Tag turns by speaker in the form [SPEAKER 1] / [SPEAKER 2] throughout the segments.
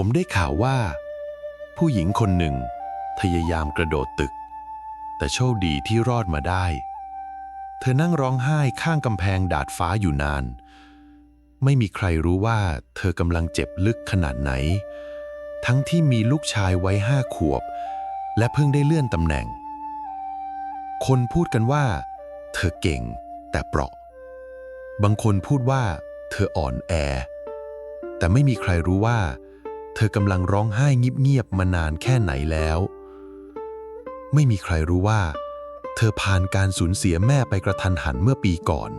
[SPEAKER 1] ผมได้ข่าวว่า ผู้หญิงคนหนึ่งพยายามกระโดดตึก แต่โชคดีที่รอดมาได้ เธอนั่งร้องไห้ข้างกำแพงดาดฟ้าอยู่นาน ไม่มีใครรู้ว่าเธอกำลังเจ็บลึกขนาดไหน ทั้งที่มีลูกชายไว้ห้าขวบ และเพิ่งได้เลื่อนตำแหน่ง คนพูดกันว่า เธอเก่งแต่เปราะ บางคนพูดว่า เธออ่อนแอ แต่ไม่มีใครรู้ว่าเธอกำลังร้องไห้เงียบๆมานานแค่ไหนแล้ว ไม่มีใครรู้ว่า เธอผ่านการสูญเสียแม่ไปกระทันหันเมื่อปีก่อน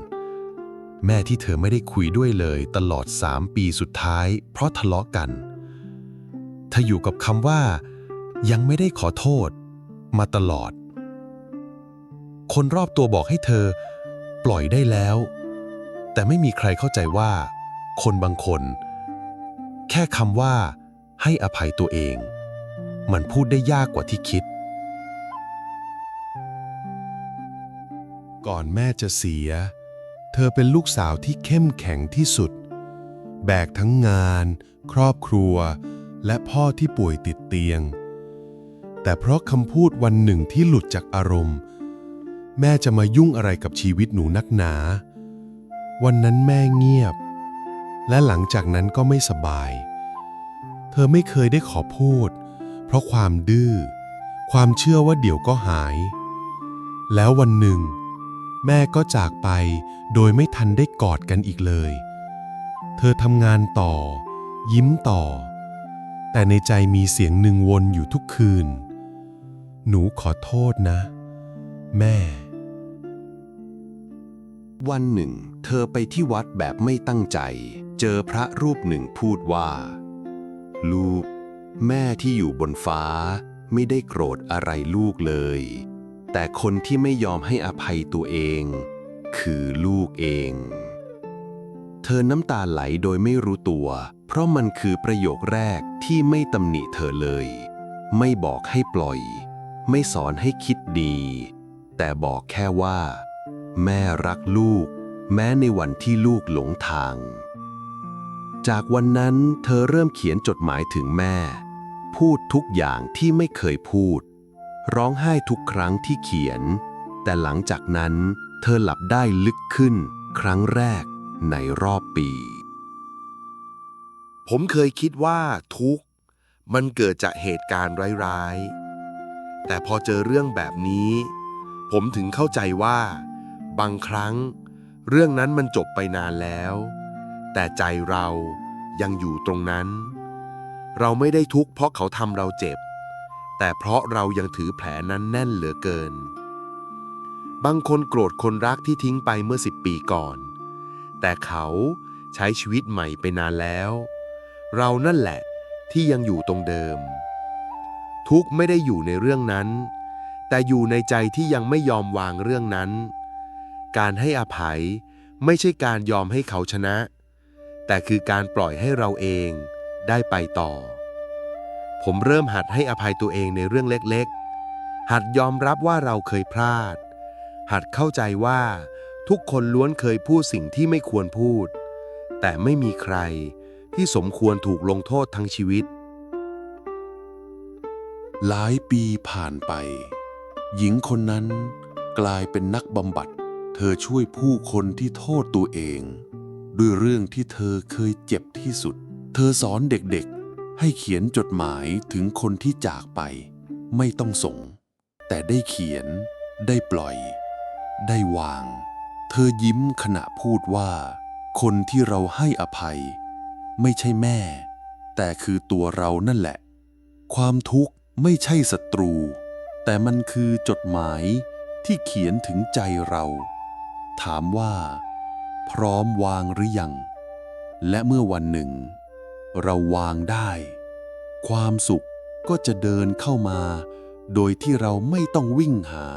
[SPEAKER 1] แม่ที่เธอไม่ได้คุยด้วยเลยตลอดสามปีสุดท้าย เพราะทะเลาะกัน เธออยู่กับคำว่า ยังไม่ได้ขอโทษ มาตลอด คนรอบตัวบอกให้เธอ ปล่อยได้แล้ว แต่ไม่มีใครเข้าใจว่า คนบางคนแค่คำว่า ให้อภัยตัวเอง มันพูดได้ยากกว่าที่คิด
[SPEAKER 2] ก่อนแม่จะเสีย เธอเป็นลูกสาวที่เข้มแข็งที่สุด แบกทั้งงาน ครอบครัว และพ่อที่ป่วยติดเตียง แต่เพราะคำพูดวันหนึ่งที่หลุดจากอารมณ์ แม่จะมายุ่งอะไรกับชีวิตหนูนักหนา วันนั้นแม่เงียบ และหลังจากนั้นก็ไม่สบาย เธอไม่เคยได้ขอพูด เพราะความดื้อ ความเชื่อว่าเดี๋ยวก็หาย แล้ววันหนึ่ง แม่ก็จากไปโดยไม่ทันได้กอดกันอีกเลย เธอทำงานต่อ ยิ้มต่อ แต่ในใจมีเสียงหนึ่งวนอยู่ทุกคืน หนูขอโทษนะ แม่
[SPEAKER 3] วันหนึ่ง เธอไปที่วัดแบบไม่ตั้งใจ เจอพระรูปหนึ่งพูดว่า ลูก แม่ที่อยู่บนฟ้า ไม่ได้โกรธอะไรลูกเลย แต่คนที่ไม่ยอมให้อภัยตัวเอง คือลูกเอง เธอน้ำตาไหลโดยไม่รู้ตัว เพราะมันคือประโยคแรกที่ไม่ตำหนิเธอเลย ไม่บอกให้ปล่อย ไม่สอนให้คิดดี แต่บอกแค่ว่า แม่รักลูก แม้ในวันที่ลูกหลงทาง จากวันนั้นเธอเริ่มเขียนจดหมายถึงแม่ พูดทุกอย่างที่ไม่เคยพูด ร้องไห้ทุกครั้งที่เขียน แต่หลังจากนั้นเธอหลับได้ลึกขึ้น ครั้งแรกในรอบปี
[SPEAKER 4] ผมเคยคิดว่าทุกข์ มันเกิดจากเหตุการณ์ร้ายๆ แต่พอเจอเรื่องแบบนี้ ผมถึงเข้าใจว่า บางครั้ง เรื่องนั้นมันจบไปนานแล้ว แต่ใจเรายังอยู่ตรงนั้น เราไม่ได้ทุกข์เพราะเขาทำเราเจ็บ แต่เพราะเรายังถือแผลนั้นแน่นเหลือเกิน บางคนโกรธคนรักที่ทิ้งไปเมื่อสิบปีก่อน แต่เขาใช้ชีวิตใหม่ไปนานแล้ว เรานั่นแหละที่ยังอยู่ตรงเดิม ทุกข์ไม่ได้อยู่ในเรื่องนั้น แต่อยู่ในใจที่ยังไม่ยอมวางเรื่องนั้น การให้อภัยไม่ใช่การยอมให้เขาชนะ แต่คือการปล่อยให้เราเองได้ไปต่อ ผมเริ่มหัดให้อภัยตัวเองในเรื่องเล็กๆ หัดยอมรับว่าเราเคยพลาด หัดเข้าใจว่าทุกคนล้วนเคยพูดสิ่งที่ไม่ควรพูด แต่ไม่มีใครที่สมควรถูกลงโทษทั้งชีวิต
[SPEAKER 2] หลายปีผ่านไป หญิงคนนั้นกลายเป็นนักบำบัด เธอช่วยผู้คนที่โทษตัวเอง ด้วยเรื่องที่เธอเคยเจ็บที่สุด เธอสอนเด็กๆ ให้เขียนจดหมายถึงคนที่จากไป ไม่ต้องส่ง แต่ได้เขียน ได้ปล่อย ได้วาง เธอยิ้มขณะพูดว่า คนที่เราให้อภัย ไม่ใช่แม่ แต่คือตัวเรานั่นแหละ ความทุกข์ไม่ใช่ศัตรู แต่มันคือจดหมายที่เขียนถึงใจเรา ถามว่า พร้อมวางหรือยัง และเมื่อวันหนึ่ง เราวางได้ ความสุขก็จะเดินเข้ามา โดยที่เราไม่ต้องวิ่งหา